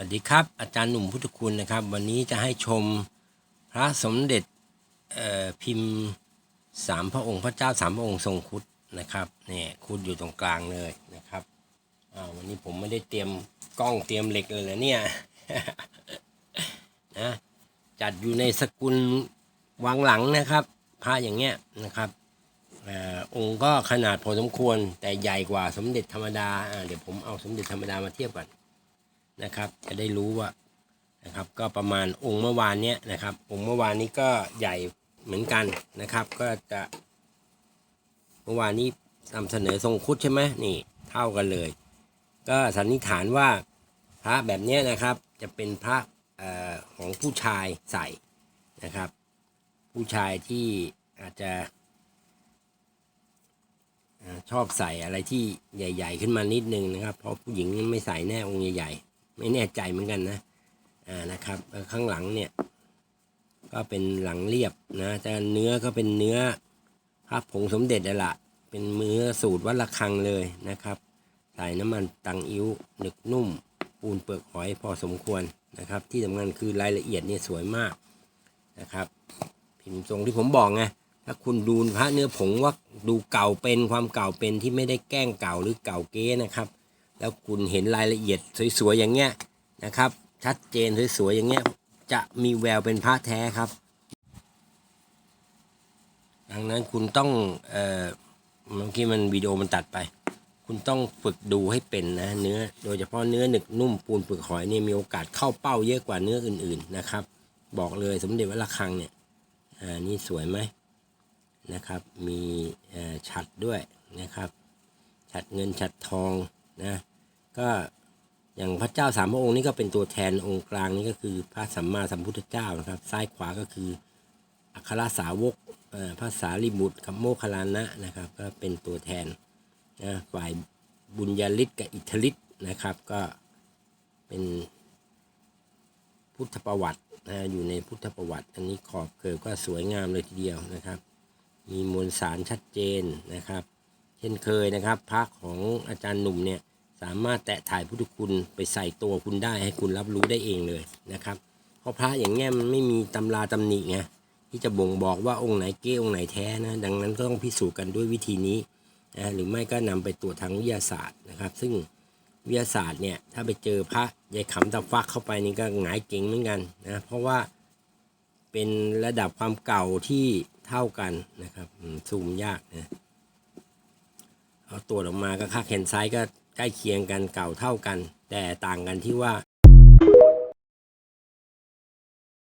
วัสดีครับ อาจารย์หนุ่มพุทธคุณนะครับ วันนี้จะให้ชมพระสมเด็จพิมพ์สามพระองค์พระเจ้าสามพระองค์ทรงคุดนะครับเนี่ยคุดอยู่ตรงกลางเลยนะครับวันนี้ผมไม่ได้เตรียมกล้องเตรียมเหล็กเลยนะเนี่ยนะจัดอยู่ในสกุลวางหลังนะครับพระอย่างเงี้ยนะครับอองค์ก็ขนาดพอสมควรแต่ใหญ่กว่าสมเด็จธรรมดาอ่าเดี๋ยวผมเอาสมเด็จธรรมดามาเทียบกัน นะครับ จะได้รู้ว่านะครับ ก็ประมาณองค์เมื่อวานเนี้ยนะครับ องค์เมื่อวานนี้ก็ใหญ่เหมือนกันนะครับ ก็จะเมื่อวานนี้นำเสนอทรงคุดใช่ไหมนี่เท่ากันเลย ก็สันนิษฐานว่าพระแบบเนี้ยนะครับ จะเป็นพระเอ่อของผู้ชายใส่นะครับ ผู้ชายที่อาจจะชอบใส่อะไรที่ใหญ่ ๆ ขึ้นมานิดนึงนะครับ เพราะผู้หญิงไม่ใส่แน่องค์ใหญ่ๆ ไม่แน่ใจเหมือนกันนะอ่านะครับข้างหลังเนี่ยก็เป็นหลังเรียบนะแต่เนื้อก็เป็นเนื้อพระผงสมเด็จละเป็นเนื้อสูตรวัดระฆังเลยนะครับใส่น้ำมันตังอิ้วหนึกนุ่ม ปูนเปลือกหอยพอสมควรนะครับ ที่สำคัญคือรายละเอียดเนี่ยสวยมากนะครับพิมพ์ทรงที่ผมบอกไงถ้าคุณดูพระเนื้อผงว่าดูเก่าเป็นความเก่าเป็นที่ไม่ได้แกล้งเก่าหรือเก่าเก๊นะครับ แล้วคุณเห็นรายละเอียดสวยๆอย่างเงี้ยนะครับ ชัดเจนสวยๆอย่างเงี้ยจะมีแววเป็นพระแท้ครับ ดังนั้นคุณต้องเอ่อเมื่อกี้มันวิดีโอมันตัดไป คุณต้องฝึกดูให้เป็นนะเนื้อโดยเฉพาะเนื้อหนึกนุ่มปูนเปลือกหอยเนี่ยมีโอกาสเข้าเป้าเยอะกว่าเนื้ออื่นๆนะครับ บอกเลยสมเด็จวัดระฆังเนี่ยอ่านี่สวยไหมนะครับ มีเออฉัดด้วยนะครับ ฉัดเงินฉัดทอง นะก็อย่างพระเจ้าสามพระองค์นี้ก็เป็นตัวแทนองค์กลางนี่ก็คือพระสัมมาสัมพุทธเจ้านะครับซ้ายขวาก็คืออัครสาวกเอ่อพระสารีบุตรกับโมคลานะนะครับก็เป็นตัวแทนนะฝ่ายบุญญาลิศกับอิทธิฤทธิ์นะครับก็เป็นพุทธประวัตินะอยู่ในพุทธประวัติ อันนี้ขอบเกิดก็สวยงามเลยทีเดียวนะครับ มีมวลสารชัดเจนนะครับ เช่นเคยนะครับพระของอาจารย์หนุ่มเนี่ย สามารถแตะถ่ายพุทธคุณไปใส่ตัวคุณได้ให้คุณรับรู้ได้เองเลยนะครับ เพราะพระอย่างเงี้ยมันไม่มีตำราตำหนิไงที่จะบ่งบอกว่าองค์ไหนเก้องค์ไหนแท้นะดังนั้นก็ต้องพิสูจน์กันด้วยวิธีนี้นะหรือไม่ก็นำไปตรวจทางวิทยาศาสตร์นะครับ ซึ่งวิทยาศาสตร์เนี่ยถ้าไปเจอพระยายขำตะฟักเข้าไปนี่ก็หงายเก่งเหมือนกันนะเพราะว่าเป็นระดับความเก่าที่เท่ากันนะครับซูมยากนะเอาตรวจออกมาก็ค่าแคนไซส์ก็ ใกล้เคียงกันเก่าเท่ากัน แต่ต่างกันที่ว่า